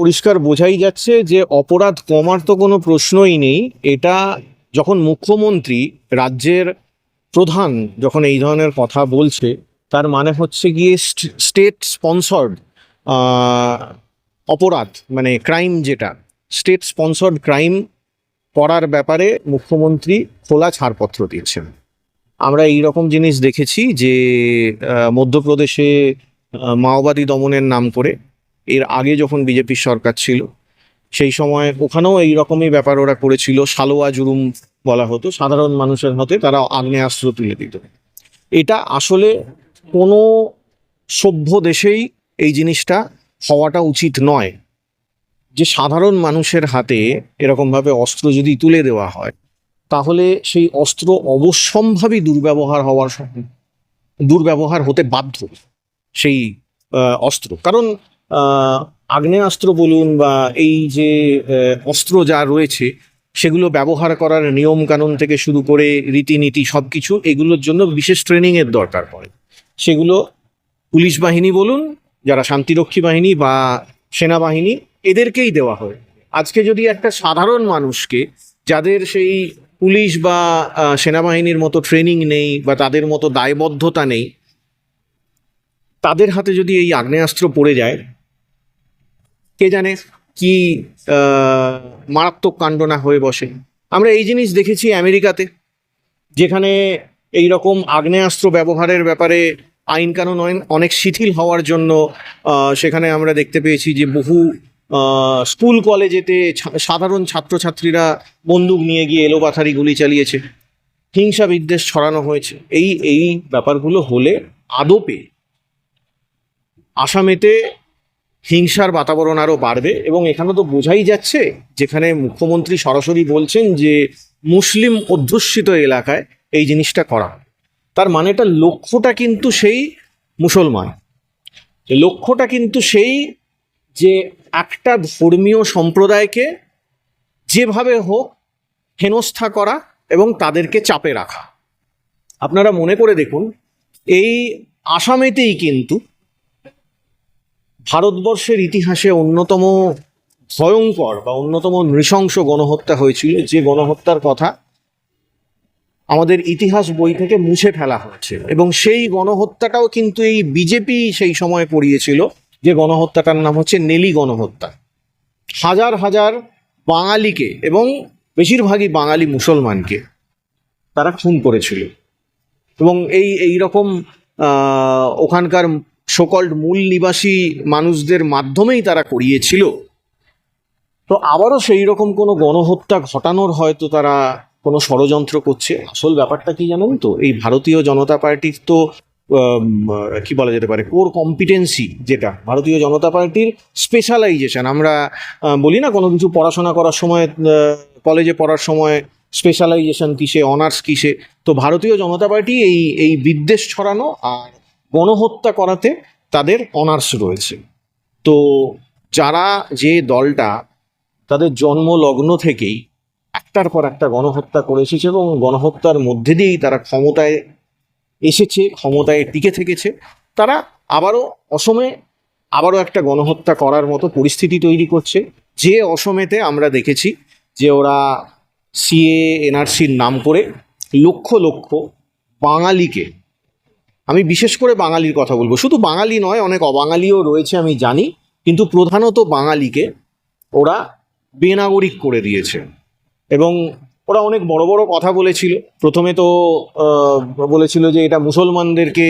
পরিষ্কার বোঝাই যাচ্ছে যে অপরাধ কমার তো কোনো প্রশ্নই নেই। এটা যখন মুখ্যমন্ত্রী, রাজ্যের প্রধান যখন এই ধরনের কথা বলছে, তার মানে হচ্ছে গিয়ে স্টেট স্পন্সর্ড অপরাধ মানে ক্রাইম যেটা স্টেট স্পন্সর্ড ক্রাইম করার ব্যাপারে মুখ্যমন্ত্রী খোলা ছাড়পত্র দিয়েছেন। আমরা এই রকম জিনিস দেখেছি যে মধ্যপ্রদেশে মাওবাদী দমনের নাম করে এর আগে যখন বিজেপির সরকার ছিল, সেই সময় ওখানেও এই রকমই ব্যাপার ওরা করেছিল। সালোয়া জুলুম বলা হতো। সাধারণ মানুষের হাতে তারা আগ্নেয়াস্ত্র তুলে দিত। এটা আসলে কোনো সভ্য দেশেই এই জিনিসটা হওয়াটা উচিত নয়। যে সাধারণ মানুষের হাতে এরকমভাবে অস্ত্র যদি তুলে দেওয়া হয়, তাহলে সেই অস্ত্র অবশ্যম্ভাবী দুর্ব্যবহার হওয়ার দুর্ব্যবহার হতে বাধ্য সেই অস্ত্র। কারণ আগ্নেয়াস্ত্র বলুন বা এই যে অস্ত্র যা রয়েছে, সেগুলো ব্যবহার করার নিয়ম কানুন থেকে শুরু করে রীতিনীতি সব কিছু এগুলোর জন্য বিশেষ ট্রেনিংয়ের দরকার পড়ে। সেগুলো পুলিশ বাহিনী বলুন, যারা শান্তিরক্ষী বাহিনী বা সেনাবাহিনী, এদেরকেই দেওয়া হয়। আজকে যদি একটা সাধারণ মানুষকে, যাদের সেই পুলিশ বা সেনাবাহিনীর মতো ট্রেনিং নেই বা তাদের মতো দায়বদ্ধতা নেই, তাদের হাতে যদি এই আগ্নেয়াস্ত্র পড়ে যায় কে জানে কি মারাত্মক কাণ্ড না হয়ে বসে। আমরা এই জিনিস দেখেছি আমেরিকাতে, যেখানে এই রকম আগ্নেয়াস্ত্র ব্যবহারের ব্যাপারে আইন কানুন অনেক- শিথিল হওয়ার জন্য সেখানে আমরা দেখতে পেয়েছি যে বহু স্কুল কলেজেতে সাধারণ ছাত্রছাত্রীরা বন্দুক নিয়ে গিয়ে এলোপাথারি গুলি চালিয়েছে। হিংসা বিদ্বেষ ছড়ানো হয়েছে। এই এই ব্যাপারগুলো হলে আদপে আসামেতে হিংসার বাতাবরণ আরও বাড়বে এবং এখানে তো বোঝাই যাচ্ছে, যেখানে মুখ্যমন্ত্রী সরাসরি বলছেন যে মুসলিম অধ্যুষিত এলাকায় এই জিনিসটা করা। তার মানেটা লক্ষ্যটা কিন্তু সেই মুসলমান লক্ষ্যটা কিন্তু সেই যে একটা ধর্মীয় সম্প্রদায়কে যেভাবে হোক হেনস্থা করা এবং তাদেরকে চাপে রাখা আপনারা মনে করে দেখুন, এই আসামেতেই কিন্তু ভারতবর্ষের ইতিহাসে অন্যতম ভয়ঙ্কর বা অন্যতম নৃশংস গণহত্যা হয়েছিল যে গণহত্যার কথা আমাদের ইতিহাস বই থেকে মুছে ফেলা হয়েছে। এবং সেই গণহত্যাটাও কিন্তু এই বিজেপি সেই সময় পড়িয়েছিল যে গণহত্যাটার নাম হচ্ছে নেলি গণহত্যা। হাজার হাজার বাঙালিকে এবং বেশিরভাগই বাঙালি মুসলমানকে তারা খুন করেছিল। এবং এই এই রকম ওখানকার সকল্ড মূল নিবাসী মানুষদের মাধ্যমেই তারা করিয়েছিল। তো আবারও সেই রকম কোনো গণহত্যা ঘটানোর হয়তো তারা কোনো ষড়যন্ত্র করছে। আসল ব্যাপারটা কি জানেন তো? এই ভারতীয় জনতা পার্টির তো কি বলা যেতে পারে কোর কম্পিটেন্সি যেটা, ভারতীয় জনতা পার্টির স্পেশালাইজেশন আমরা বলি না কোনো কিছু পড়াশোনা করার সময় কলেজে পড়ার সময় স্পেশালাইজেশন কিসে অনার্স কিসে। তো ভারতীয় জনতা পার্টি এই এই বিদ্বেষ ছড়ানো আর গণহত্যা করাতে তাদের অনার্স রয়েছে। তো যারা যে দলটা তাদের জন্ম লগ্ন থেকেই একটার পর একটা গণহত্যা করে এসেছে এবং গণহত্যার মধ্যে দিয়েই তারা ক্ষমতায় এসেছে, ক্ষমতায় টিকে থেকেছে, তারা আবারও অসমে আবারও একটা গণহত্যা করার মতো পরিস্থিতি তৈরি করছে। যে অসমেতে আমরা দেখেছি যে ওরা সিএ এনআরসির নাম করে লক্ষ লক্ষ বাঙালিকে আমি বিশেষ করে বাঙালির কথা বলব। শুধু বাঙালি নয়, অনেক অবাঙালিও রয়েছে, আমি জানি। কিন্তু প্রধানত বাঙালিকে ওরা বেনাগরিক করে দিয়েছে। এবং ওরা অনেক বড় বড় কথা বলেছিল। প্রথমে তো বলেছিল যে এটা মুসলমানদেরকে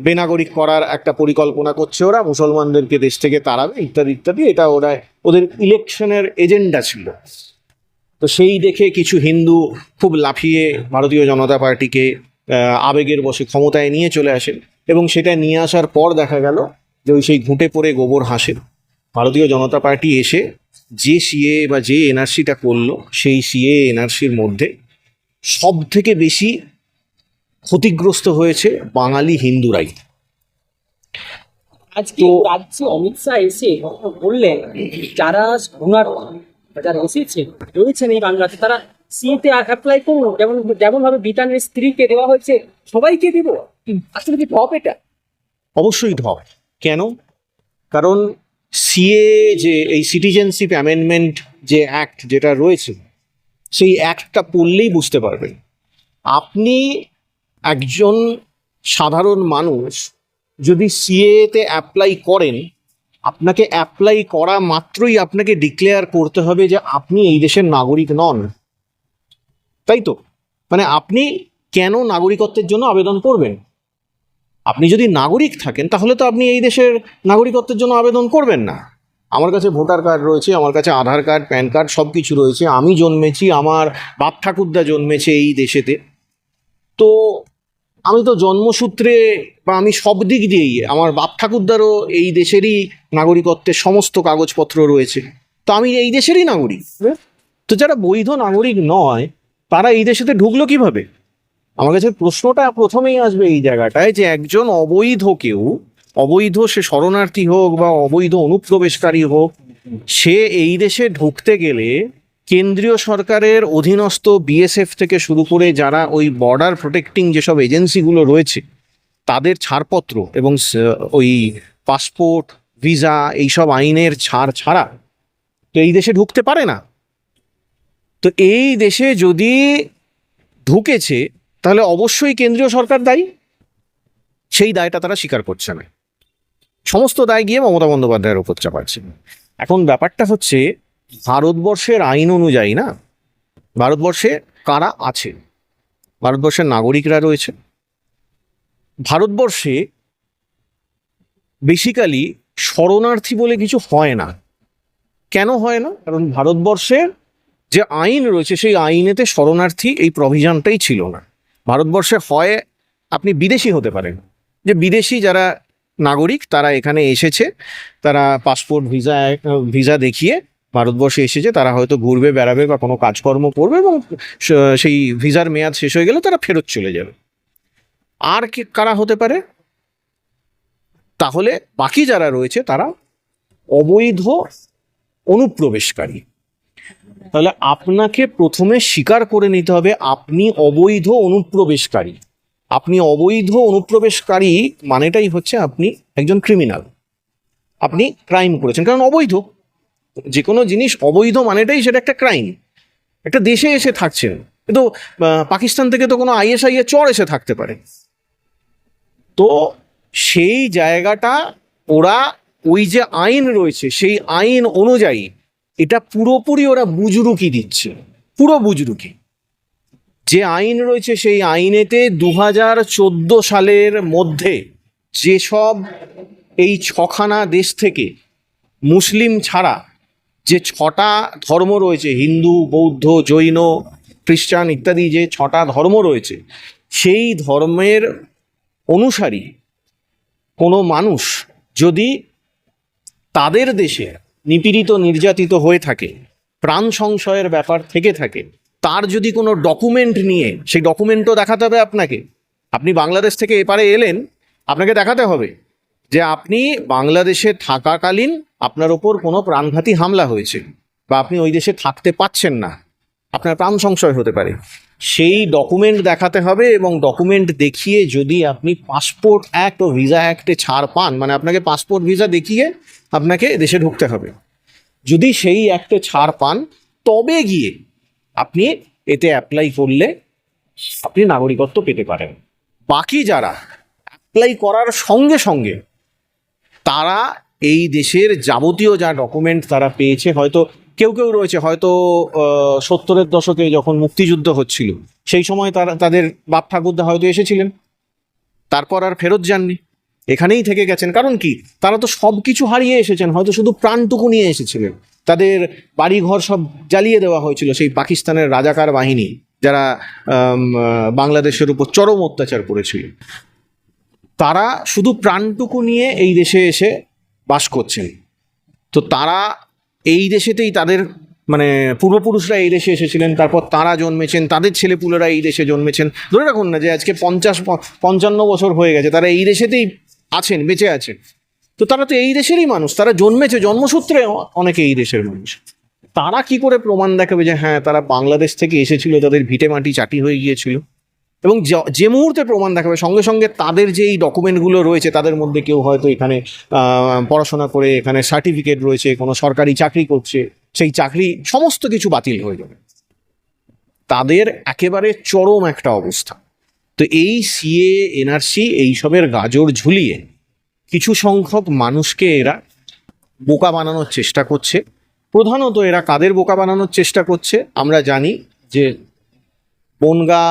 বেনাগরিক করার একটা পরিকল্পনা করছে ওরা। মুসলমানদেরকে দেশ থেকে তাড়াবে, ইত্যাদি ইত্যাদি। এটা ওরা, ওদের ইলেকশনের এজেন্ডা ছিল। তো সেই দেখে কিছু হিন্দু খুব লাফিয়ে ভারতীয় জনতা পার্টিকে আবেগের বসে ক্ষমতায় নিয়ে চলে আসেন এবং সেটা নিয়ে আসার পর দেখা গেল যে ওই সেই ঘুঁটে পড়ে গোবর হাসে ভারতীয় জনতা পার্টি এসে যে সিএ বা যে এনআরসিটা করল সেই সিএ এনআরসির মধ্যে সব থেকে বেশি ক্ষতিগ্রস্ত হয়েছে বাঙালি হিন্দুরাই। আজকে রাজ্যে অমিত শাহ এসে বললেন যারা শরণার্থী যারা এসেছে রয়েছেন এই বাংলাতে তারা সিএতে অ্যাপ্লাই করুন যেমন যেমন ভাবে বিতানের স্ত্রীকে দেওয়া হয়েছে সবাইকে দেবো। আসলে কি টপ এটা? অবশ্যই ঢপ। কেন? কারণ সিএ যে এই সিটিজেনশিপ অ্যামেন্ডমেন্ট যে অ্যাক্ট যেটা রয়েছে সেই অ্যাক্টটা পড়লেই বুঝতে পারবেন। আপনি একজন সাধারণ মানুষ যদি সিএতে অ্যাপ্লাই করেন আপনাকে অ্যাপ্লাই করা মাত্রই আপনাকে ডিক্লেয়ার করতে হবে যে আপনি এই দেশের নাগরিক নন। তাই তো মানে আপনি কেন নাগরিকত্বের জন্য আবেদন করবেন? আপনি যদি নাগরিক থাকেন, তাহলে তো আপনি এই দেশের নাগরিকত্বের জন্য আবেদন করবেন না। আমার কাছে ভোটার কার্ড রয়েছে, আমার কাছে আধার কার্ড, প্যান কার্ড সব কিছু রয়েছে। আমি জন্মেছি, আমার বাপ ঠাকুরদা জন্মেছে এই দেশেতে। তো আমি তো জন্মসূত্রে বা আমি সব দিক দিয়েই, আমার বাপ ঠাকুরদারও এই দেশেরই নাগরিকত্বের সমস্ত কাগজপত্র রয়েছে। তো আমি এই দেশেরই নাগরিক। তো যারা বৈধ নাগরিক নয় তারা এই দেশেতে ঢুকলো কীভাবে? আমার কাছে প্রশ্নটা প্রথমেই আসবে এই জায়গাটায় যে একজন অবৈধ কেউ, অবৈধ সে শরণার্থী হোক বা অবৈধ অনুপ্রবেশকারী হোক, সে এই দেশে ঢুকতে গেলে কেন্দ্রীয় সরকারের অধীনস্থ বিএসএফ থেকে শুরু করে যারা ওই বর্ডার প্রোটেক্টিং যেসব এজেন্সিগুলো রয়েছে, তাদের ছাড়পত্র এবং ওই পাসপোর্ট ভিসা এইসব আইনের ছাড় ছাড়া তো এই দেশে ঢুকতে পারে না। তো এই দেশে যদি ঢুকেছে, তাহলে অবশ্যই কেন্দ্রীয় সরকার দায়ী। সেই দায়টা তারা স্বীকার করছে না। সমস্ত দায় গিয়ে মমতা বন্দ্যোপাধ্যায়ের ওপর চাপাচ্ছে। এখন ব্যাপারটা হচ্ছে, ভারতবর্ষের আইন অনুযায়ী না, ভারতবর্ষে কারা আছে? ভারতবর্ষের নাগরিকরা রয়েছে। ভারতবর্ষে বেসিক্যালি শরণার্থী বলে কিছু হয় না। কেন হয় না? কারণ ভারতবর্ষের যে আইন রয়েছে, সেই আইনেতে শরণার্থী এই প্রভিশনটাই ছিল না। ভারতবর্ষে হয়, আপনি বিদেশি হতে পারেন। যে বিদেশি যারা নাগরিক, তারা এখানে এসেছে, তারা পাসপোর্ট, ভিসা ভিসা দেখিয়ে ভারতবর্ষে এসেছে, তারা হয়তো ঘুরবে, বেড়াবে বা কোনো কাজকর্ম করবে এবং সেই ভিসার মেয়াদ শেষ হয়ে গেলে তারা ফেরত চলে যাবে। আর কে, কারা হতে পারে? তাহলে বাকি যারা রয়েছে, তারা অবৈধ অনুপ্রবেশকারী। তাহলে আপনাকে প্রথমে স্বীকার করে নিতে হবে আপনি অবৈধ অনুপ্রবেশকারী। আপনি অবৈধ অনুপ্রবেশকারী মানেটাই হচ্ছে আপনি একজন ক্রিমিনাল আপনি ক্রাইম করেছেন, কারণ অবৈধ। যে কোনো জিনিস অবৈধ মানেটাই সেটা একটা ক্রাইম একটা দেশে এসে থাকছেন। কিন্তু পাকিস্তান থেকে তো কোনো আইএসআই এর চর এসে থাকতে পারে। তো সেই জায়গাটা ওরা ওই যে আইন রয়েছে, সেই আইন অনুযায়ী এটা পুরোপুরি ওরা বুজরুকি দিচ্ছে। পুরো বুজরুকি। যে আইন রয়েছে সেই আইনেতে দু হাজার চোদ্দ সালের মধ্যে যেসব এই ছখানা দেশ থেকে মুসলিম ছাড়া যে ছটা ধর্ম রয়েছে, হিন্দু, বৌদ্ধ, জৈন, খ্রিস্টান ইত্যাদি যে ছটা ধর্ম রয়েছে, সেই ধর্মের অনুসারী কোনো মানুষ যদি তাদের দেশে নিপীড়িত, নির্যাতিত হয়ে থাকে, প্রাণ সংশয়ের ব্যাপার থেকে থাকে, তার যদি কোনো ডকুমেন্ট নিয়ে, সেই ডকুমেন্টও দেখাতে হবে আপনাকে। আপনি বাংলাদেশ থেকে এপারে এলেন, আপনাকে দেখাতে হবে যে আপনি বাংলাদেশে থাকাকালীন আপনার ওপর কোনো প্রাণঘাতী হামলা হয়েছে বা আপনি ওই দেশে থাকতে পাচ্ছেন না। আপনার প্রাণ সংশয় হতে পারে। সেই ডকুমেন্ট দেখাতে হবে এবং ডকুমেন্ট দেখিয়ে যদি আপনি পাসপোর্ট অ্যাক্ট ও ভিসা অ্যাক্টে ছাড় পান মানে আপনাকে পাসপোর্ট ভিসা দেখিয়ে আপনাকে দেশে ঢুকতে হবে। যদি সেই অ্যাক্টে ছাড় পান, তবে গিয়ে আপনি এতে অ্যাপ্লাই করলে আপনি নাগরিকত্ব পেতে পারেন। বাকি যারা অ্যাপ্লাই করার সঙ্গে সঙ্গে তারা এই দেশের যাবতীয় যা ডকুমেন্ট তারা পেয়েছে, হয়তো কেউ কেউ রয়েছে, হয়তো সত্তরের দশকে যখন মুক্তিযুদ্ধ হচ্ছিল, সেই সময় তারা, তাদের বাপ ঠাকুরদা হয়তো এসেছিলেন। তারপর আর ফেরত যাননি। এখানেই থেকে গেছেন। কারণ কি? তারা তো সব কিছু হারিয়ে এসেছেন, হয়তো শুধু প্রাণটুকু নিয়ে এসেছিলেন। তাদের বাড়িঘর সব জ্বালিয়ে দেওয়া হয়েছিল সেই পাকিস্তানের রাজাকার বাহিনী, যারা বাংলাদেশের উপর চরম অত্যাচার করেছিল। তারা শুধু প্রাণটুকু নিয়ে এই দেশে এসে বাস করছেন। তো তারা এই দেশেতেই তাদের মানে পূর্বপুরুষরা এই দেশে এসেছিলেন, তারপর তারা জন্মেছেন, তাদের ছেলেপুলেরা এই দেশে জন্মেছেন। ধরে রাখুন না যে আজকে পঞ্চাশ পঞ্চান্ন বছর হয়ে গেছে, তারা এই দেশেতেই আছেন, বেঁচে আছেন। তো তারা তো এই দেশেরই মানুষ, তারা জন্মেছে, জন্মসূত্রে অনেকে এই দেশের মানুষ। তারা কি করে প্রমাণ দেখাবে যে হ্যাঁ তারা বাংলাদেশ থেকে এসেছিল, তাদের ভিটে মাটি চাটি হয়ে গিয়েছিল? এবং যে মুহূর্তে প্রমাণ দেখাবে, সঙ্গে সঙ্গে তাদের যে এই ডকুমেন্টগুলো রয়েছে, তাদের মধ্যে কেউ হয়তো এখানে পড়াশোনা করে এখানে সার্টিফিকেট রয়েছে, কোনো সরকারি চাকরি করছে, সেই চাকরি সমস্ত কিছু বাতিল হয়ে যাবে। তাদের একেবারে চরম একটা অবস্থা। তো এই সিএ, এনআরসি এইসবের গাজর ঝুলিয়ে কিছু সংখ্যক মানুষকে এরা বোকা বানানোর চেষ্টা করছে। প্রধানত এরা কাদের বোকা বানানোর চেষ্টা করছে, আমরা জানি যে বনগা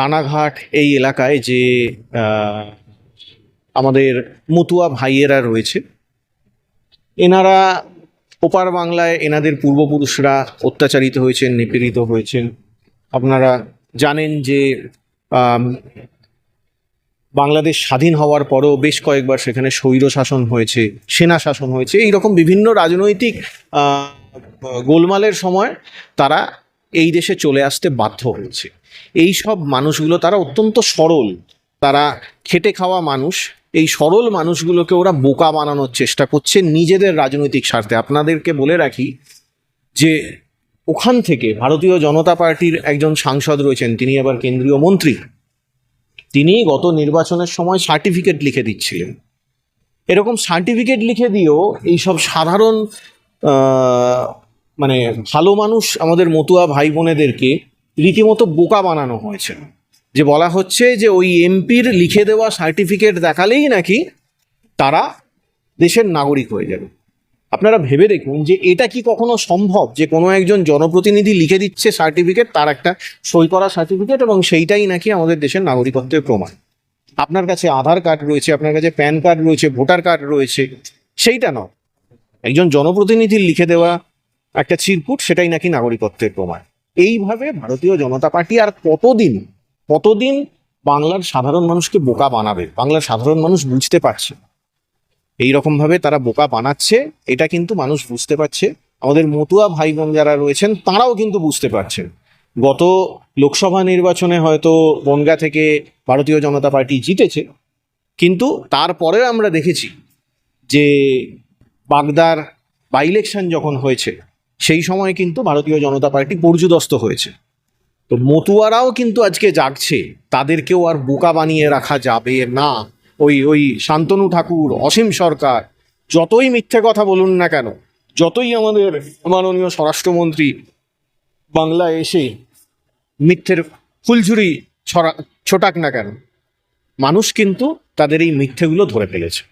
রানাঘাট এই এলাকায় যে আমাদের মতুয়া ভাইয়েরা রয়েছে, এনারা ওপার বাংলায় এনাদের পূর্বপুরুষরা অত্যাচারিত হয়েছেন, নিপীড়িত হয়েছেন। আপনারা জানেন যে বাংলাদেশ স্বাধীন হওয়ার পরও বেশ কয়েকবার সেখানে স্বৈর শাসন হয়েছে সেনা শাসন হয়েছে, এইরকম বিভিন্ন রাজনৈতিক গোলমালের সময় তারা এই দেশে চলে আসতে বাধ্য হয়েছে এই সব মানুষগুলো তারা অত্যন্ত সরল। তারা খেটে খাওয়া মানুষ। এই সরল মানুষগুলোকে ওরা বোকা বানানোর চেষ্টা করছে নিজেদের রাজনৈতিক স্বার্থে। আপনাদেরকে বলে রাখি যে ওখান থেকে ভারতীয় জনতা পার্টির একজন সাংসদ রয়েছেন, তিনি আবার কেন্দ্রীয় মন্ত্রী। তিনি গত নির্বাচনের সময় সার্টিফিকেট লিখে দিচ্ছিলেন। এরকম সার্টিফিকেট লিখে দিয়েও এইসব সাধারণ মানে ভালো মানুষ আমাদের মতুয়া ভাই বোনেদেরকে রীতিমতো বোকা বানানো হয়েছে। যে বলা হচ্ছে যে ওই এমপির লিখে দেওয়া সার্টিফিকেট দেখালেই নাকি তারা দেশের নাগরিক হয়ে যাবে। আপনারা ভেবে দেখুন যে এটা কি কখনো সম্ভব যে কোনো একজন জনপ্রতিনিধি লিখে দিচ্ছে সার্টিফিকেট, তার একটা সই করা সার্টিফিকেট এবং সেইটাই নাকি আমাদের দেশের নাগরিকত্বের প্রমাণ। আপনার কাছে আধার কার্ড রয়েছে, আপনার কাছে প্যান কার্ড রয়েছে, ভোটার কার্ড রয়েছে, সেইটা নয়। একজন জনপ্রতিনিধির লিখে দেওয়া একটা চিরকুট, সেটাই নাকি নাগরিকত্বের প্রমাণ। এইভাবে ভারতীয় জনতা পার্টি আর কতদিন কতদিন বাংলার সাধারণ মানুষকে বোকা বানাবে? বাংলার সাধারণ মানুষ বুঝতে পারছে এই ভাবে তারা বোকা বানাচ্ছে, এটা কিন্তু মানুষ বুঝতে পারছে। আমাদের মতুয়া ভাই বোন যারা রয়েছেন, তারাও কিন্তু বুঝতে পারছেন গত লোকসভা নির্বাচনে হয়তো বনগা থেকে ভারতীয় জনতা পার্টি জিতেছে, কিন্তু তারপরে আমরা দেখেছি যে বাগদার বাই ইলেকশন যখন হয়েছে সেই সময় কিন্তু ভারতীয় জনতা পার্টি পর্যুদস্ত হয়েছে। তো মতুয়ারাও কিন্তু আজকে জাগছে, তাদেরকেও আর বোকা বানিয়ে রাখা যাবে না। ওই ওই শান্তনু ঠাকুর, অসীম সরকার, যতই মিথ্যে কথা বলুন না কেন, যতই আমাদের মাননীয় স্বরাষ্ট্রমন্ত্রী বাংলায় এসে মিথ্যের ফুলঝুরি ছড়া, ছোটাক না কেন, মানুষ কিন্তু তাদের এই মিথ্যেগুলো ধরে ফেলেছে।